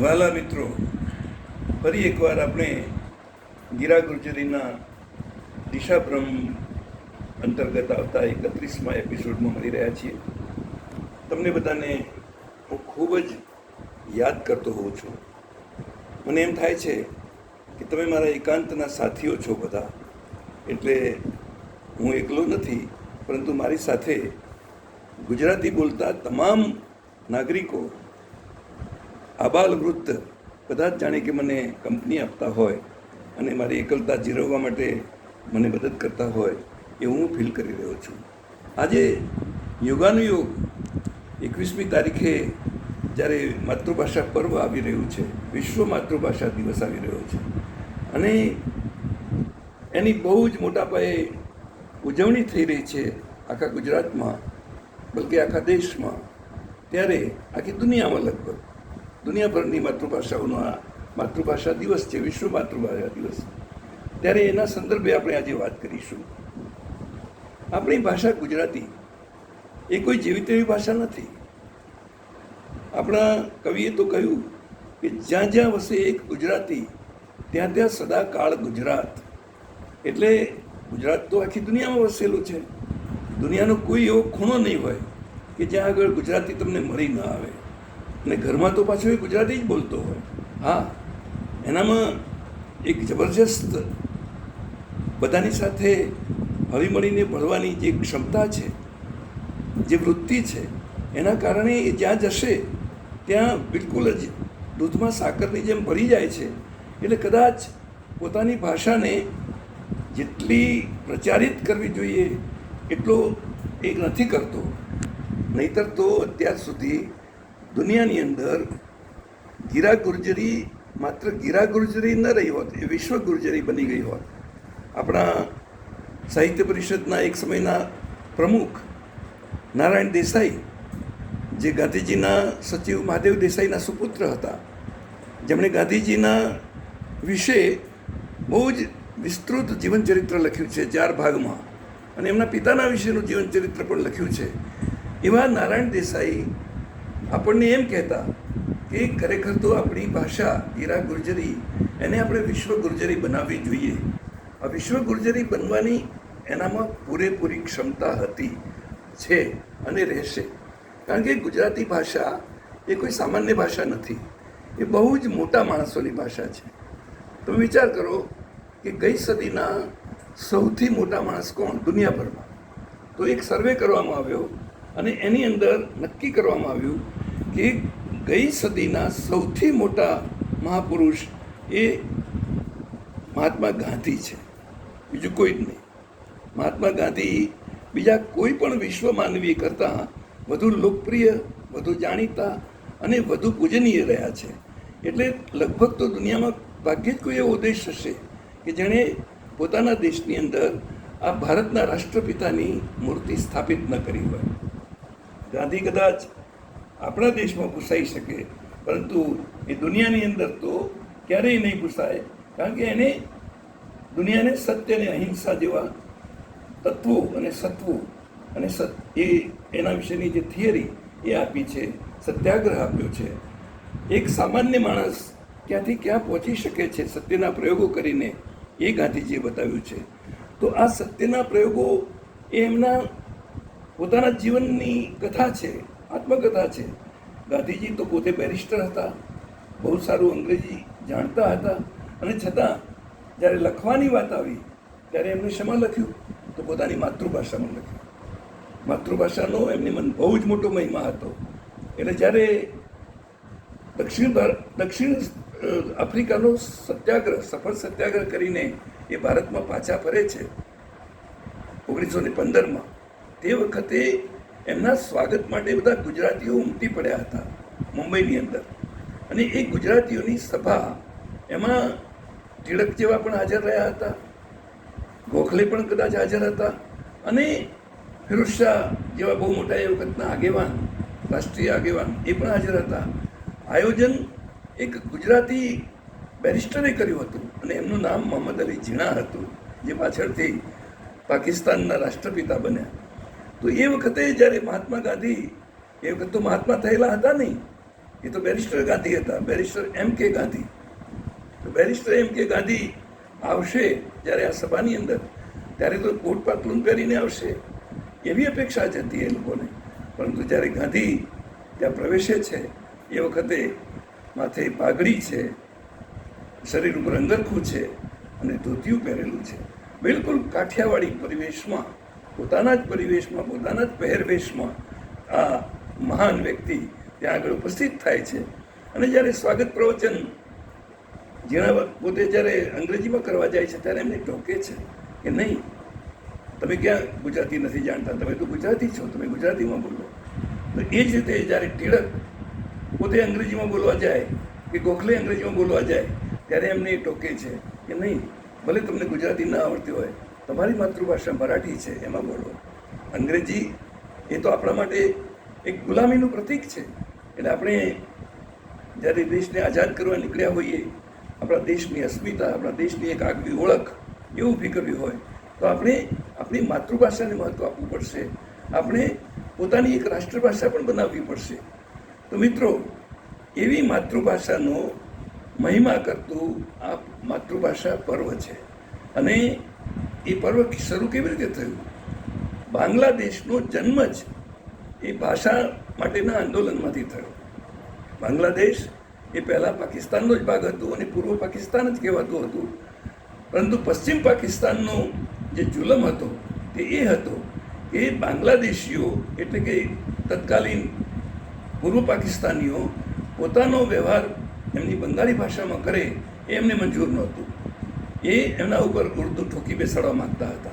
વાલા મિત્રો, ફરી એકવાર આપણે ગીરા ગુર્જરીના દિશાભ્રમ અંતર્ગત આવતા એકત્રીસમાં એપિસોડમાં મળી રહ્યા છીએ. તમને બધાને હું ખૂબ જ યાદ કરતો હોઉં છું. મને એમ થાય છે કે તમે મારા એકાંતના સાથીઓ છો બધા. એટલે હું એકલો નથી, પરંતુ મારી સાથે ગુજરાતી બોલતા તમામ નાગરિકો આબાલ વૃત્ત બધા જ જાણે કે મને કંપની આપતા હોય અને મારી એકલતા જીરવવા માટે મને મદદ કરતા હોય એવું હું ફીલ કરી રહ્યો છું. આજે યોગાનુયોગ એકવીસમી તારીખે જ્યારે માતૃભાષા પર્વ આવી રહ્યું છે, વિશ્વ માતૃભાષા દિવસ આવી રહ્યો છે અને એની બહુ જ મોટા પાયે ઉજવણી થઈ રહી છે આખા ગુજરાતમાં, બલકે આખા દેશમાં, ત્યારે આખી દુનિયામાં લગભગ. દુનિયાભરની માતૃભાષાઓનો આ માતૃભાષા દિવસ છે, વિશ્વ માતૃભાષા દિવસ. ત્યારે એના સંદર્ભે આપણે આજે વાત કરીશું. આપણી ભાષા ગુજરાતી. એ કોઈ જેવી તેવી ભાષા નથી. આપણા કવિએ તો કહ્યું કે જ્યાં જ્યાં વસે એક ગુજરાતી, ત્યાં ત્યાં સદાકાળ ગુજરાત. એટલે ગુજરાત તો આખી દુનિયામાં વસેલું છે. દુનિયાનો કોઈ એવો ખૂણો નહીં હોય કે જ્યાં આગળ ગુજરાતી તમને મળી ન આવે. અને ઘરમાં તો પાછો એ ગુજરાતી જ બોલતો હોય. હા, એનામાં એક જબરજસ્ત બધાની સાથે હળી મળીને ભળવાની જે ક્ષમતા છે, જે વૃત્તિ છે, એના કારણે એ જ્યાં જશે, ત્યાં બિલકુલ જ દૂધમાં સાકરની જેમ ભરી જાય છે. એટલે કદાચ પોતાની ભાષાને જેટલી પ્રચારિત કરવી જોઈએ, એટલો એ નથી કરતો. નહીતર તો અત્યાર સુધી દુનિયાની અંદર ગીરા ગુર્જરી, માત્ર ગીરા ગુર્જરી ન રહી હોત, એ વિશ્વ ગુર્જરી બની ગઈ હોત. આપણા સાહિત્ય પરિષદના એક સમયના પ્રમુખ નારાયણ દેસાઈ, જે ગાંધીજીના સચિવ મહાદેવ દેસાઈના સુપુત્ર હતા, જેમણે ગાંધીજીના વિશે બહુ જ વિસ્તૃત જીવનચરિત્ર લખ્યું છે ચાર ભાગમાં. અને એમના પિતાના વિશેનું જીવનચરિત્ર પણ લખ્યું છે. એવા નારાયણ દેસાઈ આપણને એમ કહેતા કે ખરેખર તો આપણી ભાષા ઈરા ગુર્જરી એને આપણે વિશ્વ ગુર્જરી બનાવવી જોઈએ. આ વિશ્વ ગુર્જરી બનવાની એનામાં પૂરેપૂરી ક્ષમતા હતી, છે અને રહેશે. કારણ કે ગુજરાતી ભાષા એ કોઈ સામાન્ય ભાષા નથી. એ બહુ જ મોટા માણસોની ભાષા છે. તમે વિચાર કરો કે ગઈ સદીના સૌથી મોટા માણસ કોણ? દુનિયાભરમાં. તો એક સર્વે કરવામાં આવ્યો અને એની અંદર નક્કી કરવામાં આવ્યું કે ગઈ સદીના સૌથી મોટા મહાપુરુષ એ મહાત્મા ગાંધી છે. બીજું કોઈ જ નહીં. મહાત્મા ગાંધી બીજા કોઈ પણ વિશ્વ માનવી કરતાં વધુ લોકપ્રિય, વધુ જાણીતા અને વધુ પૂજનીય રહ્યા છે. એટલે લગભગ તો દુનિયામાં ભાગ્યે જ કોઈ એવો દેશ હશે કે જેણે પોતાના દેશની અંદર આ ભારતના રાષ્ટ્રપિતાની મૂર્તિ સ્થાપિત ન કરી હોય. ગાંધી કદાચ આપણા દેશમાં પૂછાઈ શકે, પરંતુ એ દુનિયાની અંદર તો ક્યારેય નહીં પૂછાય કારણ કે એને દુનિયાને સત્ય અને અહિંસા જેવા તત્વો અને સત્વો અને સત, એ એના વિશેની જે થિયરી એ આપી છે, સત્યાગ્રહ આપ્યો છે. એક સામાન્ય માણસ ક્યાંથી ક્યાં પહોંચી શકે છે સત્યના પ્રયોગો કરીને એ ગાંધીજીએ બતાવ્યું છે. તો આ સત્યના પ્રયોગો એમના પોતાના જીવનની કથા છે, આત્મકથા છે. ગાંધીજી તો પોતે બેરિસ્ટર હતા, બહુ સારું અંગ્રેજી જાણતા હતા અને છતાં જ્યારે લખવાની વાત આવી, ત્યારે એમને શેમાં લખ્યું, તો પોતાની માતૃભાષામાં લખ્યું. માતૃભાષાનો એમની મન બહુ જ મોટો મહિમા હતો. એટલે જ્યારે દક્ષિણ ભારત દક્ષિણ આફ્રિકાનો સત્યાગ્રહ, સફળ સત્યાગ્રહ કરીને એ ભારતમાં પાછા ફરે છે, ઓગણીસો ને પંદરમાં તે વખતે એમના સ્વાગત માટે બધા ગુજરાતીઓ ઉમટી પડ્યા હતા, મુંબઈની અંદર. અને એ ગુજરાતીઓની સભા એમાં તિળક જેવા પણ હાજર રહ્યા હતા, ગોખલે પણ કદાચ હાજર હતા અને ફિરોઝ શાહ જેવા બહુ મોટા એ વખતના આગેવાન, રાષ્ટ્રીય આગેવાન એ પણ હાજર હતા. આયોજન એક ગુજરાતી બેરિસ્ટરે કર્યું હતું અને એમનું નામ મોહમ્મદ અલી ઝીણા હતું, જે પાછળથી પાકિસ્તાનના રાષ્ટ્રપિતા બન્યા. તો એ વખતે જ્યારે મહાત્મા ગાંધી, એ વખત તો મહાત્મા થયેલા હતા નહીં. એ તો બેરિસ્ટર ગાંધી હતા, બેરિસ્ટર એમ કે ગાંધી. તો બેરિસ્ટર એમ કે ગાંધી આવશે જ્યારે આ સભાની અંદર, ત્યારે તો કોટ પાતળું પહેરીને આવશે. એવી અપેક્ષા જ હતી એ લોકોને. પરંતુ જ્યારે ગાંધી ત્યાં પ્રવેશે છે, એ વખતે માથે પાઘડી છે, શરીર ઉપર અંગરખું છે અને ધોતિયું પહેરેલું છે. બિલકુલ કાઠિયાવાડી પરિવેશમાં પોતાના જ પરિવેશમાં, પોતાના જ પહેરવેશમાં આ મહાન વ્યક્તિ ત્યાં આગળ ઉપસ્થિત થાય છે. અને જ્યારે સ્વાગત પ્રવચન જેના પોતે જ્યારે અંગ્રેજીમાં કરવા જાય છે, ત્યારે એમને ટોકે છે કે નહીં, તમે ક્યાં ગુજરાતી નથી જાણતા? તમે તો ગુજરાતી છો, તમે ગુજરાતીમાં બોલો. તો એ જ રીતે જ્યારે ટિળક પોતે અંગ્રેજીમાં બોલવા જાય કે ગોખલે અંગ્રેજીમાં બોલવા જાય, ત્યારે એમને એ ટોકે છે કે નહીં, ભલે તમને ગુજરાતી ના આવડતી હોય તમારી માતૃભાષા મરાઠી છે, એમાં બોલો. અંગ્રેજી એ તો આપણા માટે એક ગુલામીનું પ્રતીક છે. એટલે આપણે જ્યારે દેશને આઝાદ કરવા નીકળ્યા હોઈએ, આપણા દેશની અસ્મિતા, આપણા દેશની એક આગવી ઓળખ એ ઊભી કરવી હોય, તો આપણે આપણી માતૃભાષાને મહત્ત્વ આપવું પડશે. આપણે પોતાની એક રાષ્ટ્રભાષા પણ બનાવવી પડશે. તો મિત્રો, એવી માતૃભાષાનો મહિમા કરતું આ માતૃભાષા પર્વ છે. અને એ પર્વ શરૂ કેવી રીતે થયું? બાંગ્લાદેશનો જન્મ જ એ ભાષા માટેના આંદોલનમાંથી થયો. બાંગ્લાદેશ એ પહેલાં પાકિસ્તાનનો જ ભાગ હતો અને પૂર્વ પાકિસ્તાન જ કહેવાતું હતું. પરંતુ પશ્ચિમ પાકિસ્તાનનો જે જુલમ હતો તે એ હતો કે બાંગ્લાદેશીઓ એટલે કે તત્કાલીન પૂર્વ પાકિસ્તાનીઓ પોતાનો વ્યવહાર એમની બંગાળી ભાષામાં કરે એ એમને મંજૂર નહોતું. એ એમના ઉપર ઉર્દુ ઠોકી બેસાડવા માંગતા હતા.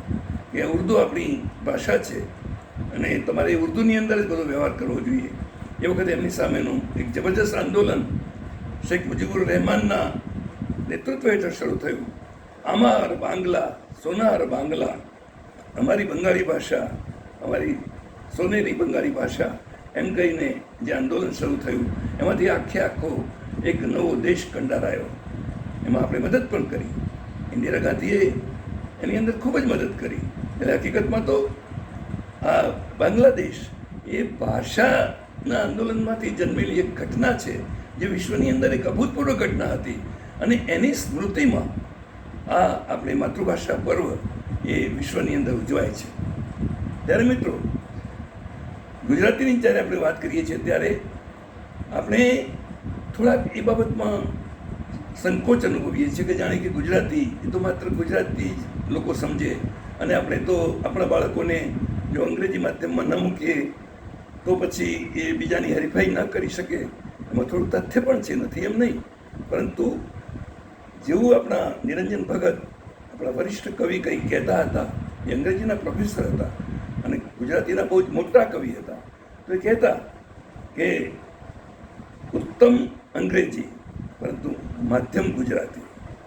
કે ઉર્દુ આપણી ભાષા છે અને તમારે ઉર્દુની અંદર જ બધો વ્યવહાર કરવો જોઈએ. એ વખતે એમની સામેનું એક જબરજસ્ત આંદોલન શેખ મુજીબુર રહેમાનના નેતૃત્વ હેઠળ શરૂ થયું. આમાર બાંગ્લા, સોનાર બાંગ્લા, અમારી બંગાળી ભાષા, અમારી સોનેરી બંગાળી ભાષા, એમ કહીને જે આંદોલન શરૂ થયું, એમાંથી આખે આખો એક નવો દેશ કંડારાયો. એમાં આપણે મદદ પણ કરી. ઇન્દિરા ગાંધીએ એની અંદર ખૂબ જ મદદ કરી. એટલે હકીકતમાં તો આ બાંગ્લાદેશ એ ભાષાના આંદોલનમાંથી જન્મેલી એક ઘટના છે, જે વિશ્વની અંદર એક અભૂતપૂર્વ ઘટના હતી. અને એની સ્મૃતિમાં આ આપણી માતૃભાષા પર્વ એ વિશ્વની અંદર ઉજવાય છે. ત્યારે મિત્રો, ગુજરાતીની જ્યારે આપણે વાત કરીએ છીએ, ત્યારે આપણે થોડાક એ બાબતમાં સંકોચ અનુભવીએ છીએ કે જાણે કે ગુજરાતી, એ તો માત્ર ગુજરાતી જ લોકો સમજે. અને આપણે તો આપણા બાળકોને જો અંગ્રેજી માધ્યમમાં ન મૂકીએ, તો પછી એ બીજાની હરીફાઈ ન કરી શકે. એમાં થોડું તથ્ય પણ છે, નથી એમ નહીં. પરંતુ જેવું આપણા નિરંજન ભગત, આપણા વરિષ્ઠ કવિ કંઈ કહેતા હતા, એ અંગ્રેજીના પ્રોફેસર હતા અને ગુજરાતીના બહુ જ મોટા કવિ હતા, તો એ કહેતા કે, ઉત્તમ અંગ્રેજી પરંતુ માધ્યમ ગુજરાતી.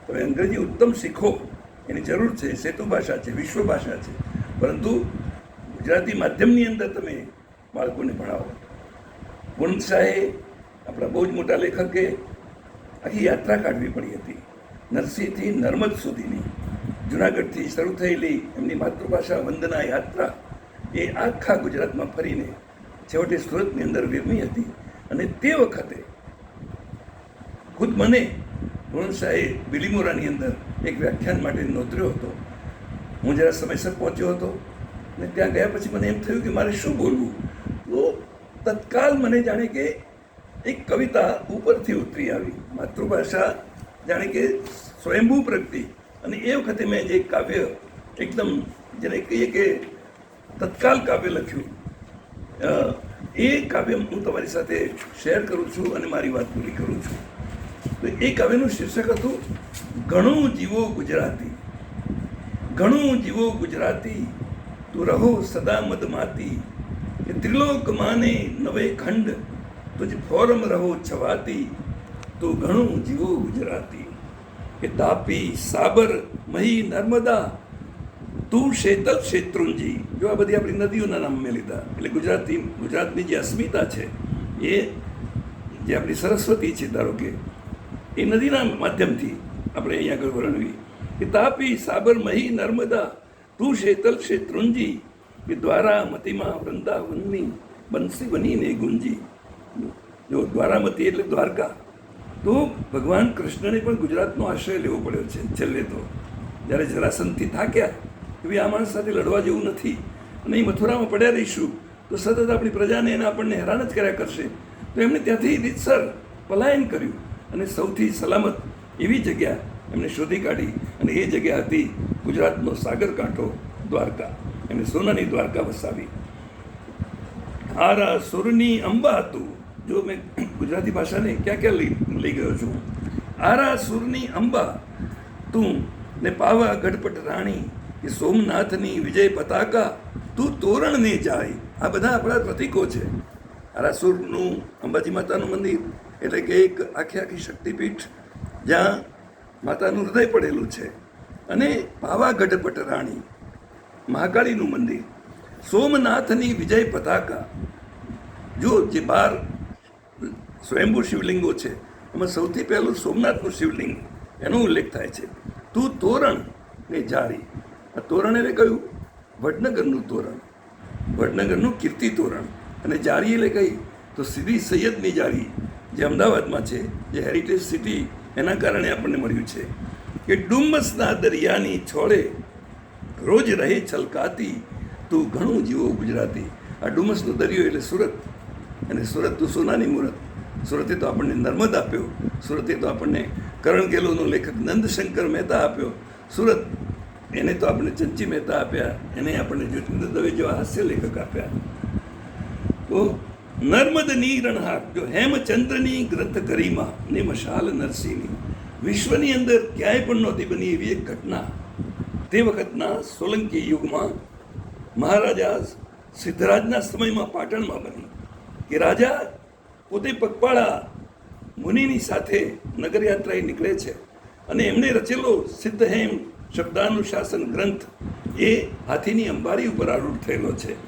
તમે અંગ્રેજી ઉત્તમ શીખો, એની જરૂર છે, સેતુ ભાષા છે, વિશ્વ ભાષા છે. પરંતુ ગુજરાતી માધ્યમની અંદર તમે બાળકોને ભણાવો. પૂર્ણ શાહે આપણા બહુ જ મોટા લેખકે આખી યાત્રા કાઢવી પડી હતી. નરસિંહથી નર્મદ સુધીની. જુનાગઢથી શરૂ થયેલી એમની માતૃભાષા વંદના યાત્રા એ આખા ગુજરાતમાં ફરીને છેવટે સુરતની અંદર વિરમી હતી. અને તે વખતે ખુદ મને પૂર્ણ શાહે બિલીમોરાની અંદર એક વ્યાખ્યાન માટે નોતર્યો હતો. હું જરા સમયસર પહોંચ્યો હતો ને ત્યાં ગયા પછી મને એમ થયું કે મારે શું બોલવું? તો તત્કાલ મને જાણે કે એક કવિતા ઉપરથી ઉતરી આવી. માતૃભાષા જાણે કે સ્વયંભૂ પ્રગતિ. અને એ વખતે મેં જે કાવ્ય એકદમ જેને કહીએ કે તત્કાલ કાવ્ય લખ્યું એ કાવ્ય હું તમારી સાથે શેર કરું છું અને મારી વાત પૂરી કરું છું. તો એ કવિનું શીર્ષક હતું, ઘણું જીવો ગુજરાતી, ઘણું જીવો ગુજરાતી, તું રહો સદા મદમાતી, કે ત્રિલોક માને નવે ખંડ, તુજ ફોરમ રહો છવાતી, તું ઘણું જીવો ગુજરાતી, કે તાપી સાબર મહી નર્મદા, તું શેતલ શેત્રુંજી. જો આ બધી આપણી નદીઓના નામ મેં લીધા, એટલે ગુજરાતી, ગુજરાતની જે અસ્મિતા છે, એ જે આપણી સરસ્વતી છે, ધારો કે એ નદીના માધ્યમથી આપણે અહીંયા આગળ વર્ણવી કે તાપી સાબરમહી નર્મદા તું શેતલ શેત્રુંજી કે દ્વારા, મતીમાં, વૃંદાવનની બંસી બનીને ગુંજી. જો દ્વારામતી એટલે દ્વારકા, તો ભગવાન કૃષ્ણને પણ ગુજરાતનો આશ્રય લેવો પડ્યો છે છેલ્લે તો. જ્યારે જરાસંધથી થાક્યા, કે ભાઈ આ માણસ સાથે લડવા જેવું નથી અને એ મથુરામાં પડ્યા રહીશું, તો સતત આપણી પ્રજાને એને આપણને હેરાન જ કર્યા કરશે. તો એમણે ત્યાંથી રીતસર પલાયન કર્યું. અને સૌથી સલામત એવી જગ્યા એમણે શોધી કાઢી અને એ જગ્યા હતી ગુજરાતનો સાગરકાંઠો દ્વારકા. એમણે સોનાની દ્વારકા વસાવી. આરા સુરની અંબા હતું. જો મેં ગુજરાતી ભાષાને ક્યાં ક્યાં લઈ ગયો છું? આરા સુરની અંબા તું ને પાવા ગઢપટ રાણી કે સોમનાથની વિજય પતાકા તું તોરણને જાય. આ બધા આપણા પ્રતીકો છે. આરાસુરનું અંબાજી માતાનું મંદિર એટલે કે એક આખી આખી શક્તિપીઠ જ્યાં માતાનું હૃદય પડેલું છે. અને પાવા ગઢપટ રાણી મહાકાળીનું મંદિર, સોમનાથની વિજય પતાકા. જો જે બાર સ્વયંભૂ શિવલિંગો છે, એમાં સૌથી પહેલું સોમનાથનું શિવલિંગ, એનો ઉલ્લેખ થાય છે. તું તોરણ ને જાળી. આ તોરણ એટલે કહ્યું વડનગરનું તોરણ. વડનગરનું કીર્તિ તોરણ અને જાળી એટલે કહી તો સીધી સૈયદની જાળી. જે અમદાવાદમાં છે, જે હેરિટેજ સિટી એના કારણે આપણને મળ્યું છે કે ડુમ્મસના દરિયાની છોડે રોજ રહે છલકાતી તું ઘણું જીવો ગુજરાતી. આ ડુમસનો દરિયો એટલે સુરત. અને સુરત તું સોનાની મૂરત. સુરતે તો આપણને નર્મદ આપ્યો. સુરતે તો આપણને કરણ ગેલોનો લેખક નંદશંકર મહેતા આપ્યો. સુરત, એને તો આપણે ચંચી મહેતા આપ્યા. એને આપણને જ્યોતિન્દ્ર દવે જેવા હાસ્ય લેખક આપ્યા. તો નર્મદની રણહાર જો હેમચંદ્રની ગ્રંથ ગરિમા ને મશાલ નરસિંહની, વિશ્વની અંદર ક્યાંય પણ નહોતી બની એવી એક ઘટના. તે વખતના સોલંકી યુગમાં મહારાજા સિદ્ધરાજના સમયમાં પાટણમાં બની કે રાજા પોતે પગપાળા મુનિની સાથે નગરયાત્રાએ નીકળે છે અને એમણે રચેલો સિદ્ધહેમ શબ્દાનુશાસન ગ્રંથ એ હાથીની અંબારી ઉપર આરૂઢ થયેલો છે.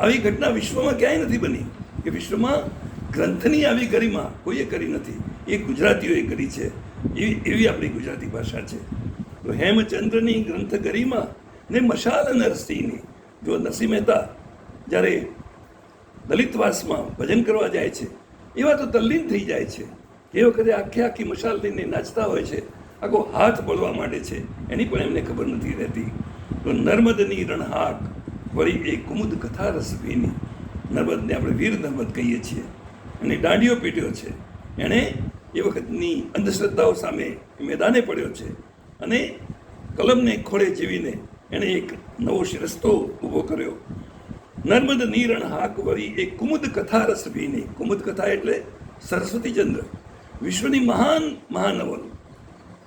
આવી ઘટના વિશ્વમાં ક્યાંય નથી બની. કે વિશ્વમાં ગ્રંથની આવી ગરિમા કોઈએ કરી નથી. એ ગુજરાતીઓએ કરી છે. એવી એવી આપણી ગુજરાતી ભાષા છે. તો હેમચંદ્રની ગ્રંથ ગરિમા ને મશાલ નરસિંહની જો નરસિંહ મહેતા જ્યારે દલિતવાસમાં ભજન કરવા જાય છે એવા તો તલ્લીન થઈ જાય છે એ વખતે આખી આખી મશાલ લઈને નાચતા હોય છે, આખો હાથ પડવા માંડે છે, એની પણ એમને ખબર નથી રહેતી. તો નર્મદની રણહાક વળી એ કુમુદ કથા રસભીની. નર્મદને આપણે વીર નર્મદ કહીએ છીએ. અને દાંડીઓ પીટ્યો છે. એણે એ વખતની અંધશ્રદ્ધાઓ સામે મેદાને પડ્યો છે. અને કલમને ખોળે જીવીને એણે એક નવો રસ્તો ઊભો કર્યો. નર્મદ નીરણ હાક વળી એ કુમુદ કથા રસભીની કુમુદ કથા એટલે સરસ્વતીચંદ્ર વિશ્વની મહાન મહાનવલ.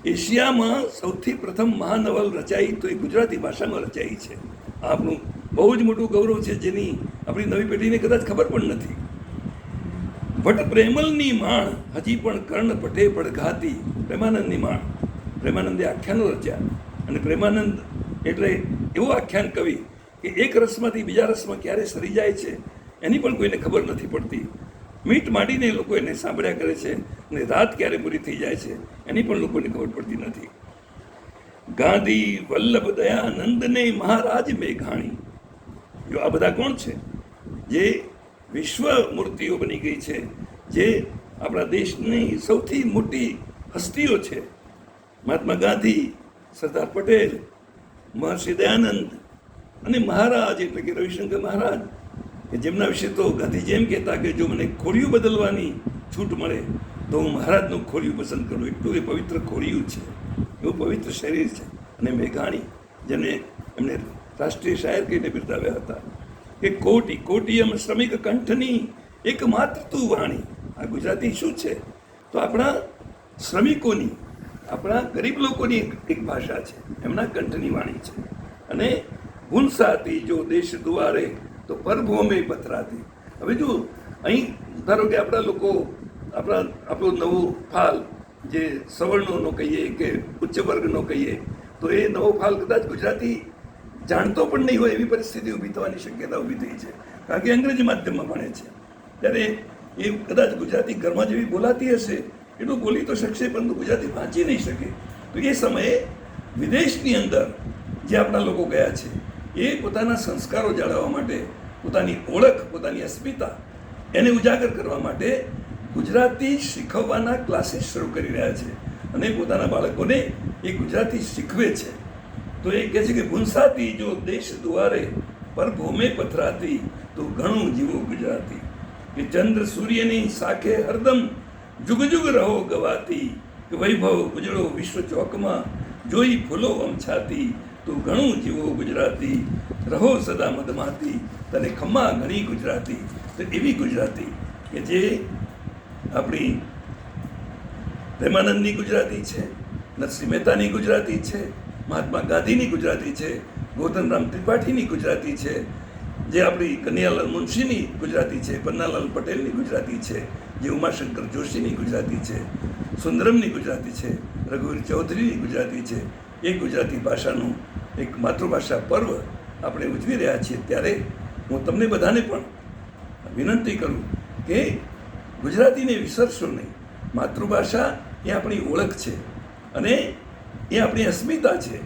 એશિયામાં સૌથી પ્રથમ મહાનવલ રચાઈ તો એ ગુજરાતી ભાષામાં રચાઈ છે. આપણું બહુ જ મોટું ગૌરવ છે જેની આપણી નવી પેઢીને કદાચ ખબર પણ નથી. ભટ્ટ પ્રેમલની માણ, હજી પણ કર્ણ ભટ્ટે પડઘાતી પ્રેમાનંદની માણ. પ્રેમાનંદે આખ્યાનો રચ્યા અને પ્રેમાનંદ એટલે એવો આખ્યાન કવિ કે એક રસમાંથી બીજા રસમાં ક્યારે સરી જાય છે એની પણ કોઈને ખબર નથી પડતી. મીટ માંડીને લોકો એને સાંભળ્યા કરે છે અને રાત ક્યારે પૂરી થઈ જાય છે એની પણ લોકોને ખબર પડતી નથી. ગાંધી વલ્લભ દયાનંદને મહારાજ મેઘાણી જો આ બધા કોણ છે? જે વિશ્વ મૂર્તિઓ બની ગઈ છે, જે આપણા દેશની સૌથી મોટી હસ્તીઓ છે. મહાત્મા ગાંધી, સરદાર પટેલ, મહર્ષિ દયાનંદ અને મહારાજ એટલે કે રવિશંકર મહારાજ, કે જેમના વિશે તો ગાંધીજી એમ કહેતા કે જો મને ખોડિયું બદલવાની છૂટ મળે, તો હું મહારાજનું ખોડિયું પસંદ કરું. એટલું એ પવિત્ર ખોડિયું છે. એવું પવિત્ર શરીર છે અને મેઘાણી જેને એમને રાષ્ટ્રીય શાયર કહીને બિરદાવ્યા હતા. કે કોટી કોટી એમ શ્રમિક કંઠની એકમાત્ર તું વાણી. આ ગુજરાતી શું છે? તો આપણા શ્રમિકોની, આપણા ગરીબ લોકોની એક એક ભાષા છે. એમના કંઠની વાણી છે. અને ગુણસાતી જો દેશ દ્વારે તો પરભોમે પથરાતી. હવે જો અહીં ધારો કે આપણા લોકો, આપણા, આપણો નવો ફાલ, જે સવર્ણોનો કહીએ કે ઉચ્ચ વર્ગનો કહીએ, તો એ નવો ફાલ કદાચ ગુજરાતી જાણતો પણ નહીં હોય એવી પરિસ્થિતિ ઊભી થવાની શક્યતા ઊભી થઈ છે. કારણ કે અંગ્રેજી માધ્યમમાં ભણે છે. ત્યારે એ કદાચ ગુજરાતી ઘરમાં જેવી બોલાતી હશે, એટલું બોલી તો શકશે, પરંતુ ગુજરાતી વાંચી નહીં શકે. તો એ સમયે વિદેશની અંદર જે આપણા લોકો ગયા છે, એ પોતાના સંસ્કારો જાળવવા માટે, પોતાની ઓળખ, પોતાની અસ્મિતા, એને ઉજાગર કરવા માટે ગુજરાતી શીખવવાના ક્લાસીસ શરૂ કરી રહ્યા છે. અને પોતાના બાળકોને એ ગુજરાતી શીખવે છે. તો એ કહે છે કે ભૂંસાતી જો દેશ દ્વારે પર ભૂમે પથરાતી, તો ઘણું જીવો ગુજરાતી. કે ચંદ્ર સૂર્યની સાખે હરદમ જુગ જુગ રહો ગવાતી. કે વૈભવ ઉજળો વિશ્વ ચોકમાં જોઈ ફૂલો અમછાતી, તો ઘણું જીવો ગુજરાતી. રહો સદા મદમાતી, તને ખમ્મા ઘણી ગુજરાતી. તો એવી ગુજરાતી કે જે આપણી પ્રેમાનંદની ગુજરાતી છે, નરસિંહ મહેતાની ગુજરાતી છે મહાત્મા ગાંધીની ગુજરાતી છે ગોતનરામ ત્રિપાઠીની ગુજરાતી છે, જે આપણી કનૈયાલાલ મુનશીની ગુજરાતી છે, પન્નાલાલ પટેલની ગુજરાતી છે, જે ઉમાશંકર જોશીની ગુજરાતી છે, સુંદરમની ગુજરાતી છે, રઘુવીર ચૌધરીની ગુજરાતી છે. એ ગુજરાતી ભાષાનું એક માતૃભાષા પર્વ આપણે ઉજવી રહ્યા છીએ. ત્યારે હું તમને બધાને પણ વિનંતી કરું કે ગુજરાતીને વિસરશો નહીં. માતૃભાષા એ આપણી ઓળખ છે અને એ આપણી અસ્મિતા છે.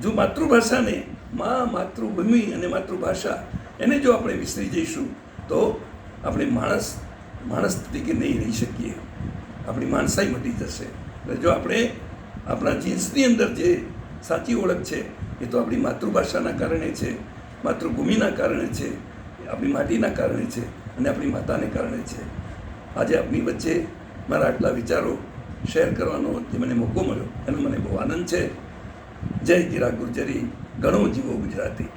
જો માતૃભાષાને મા, માતૃભૂમિ અને માતૃભાષા એને જો આપણે વિસરી જઈશું, તો આપણે માણસ માણસ તરીકે નહીં રહી શકીએ. આપણી માણસાઈ મટી જશે. એટલે જો આપણે આપણા જીન્સની અંદર જે સાચી ઓળખ છે, એ તો આપણી માતૃભાષાના કારણે છે, માતૃભૂમિના કારણે છે, આપણી માટીના કારણે છે, અને આપણી માતાને કારણે છે. આજે આપણી વચ્ચે મારા આટલા વિચારો શેર કરવાનો જે મને મોકો મળ્યો. એનો મને બહુ આનંદ છે. જય જીરા ગુર્જરી. ઘણો જીવો ગુજરાતી.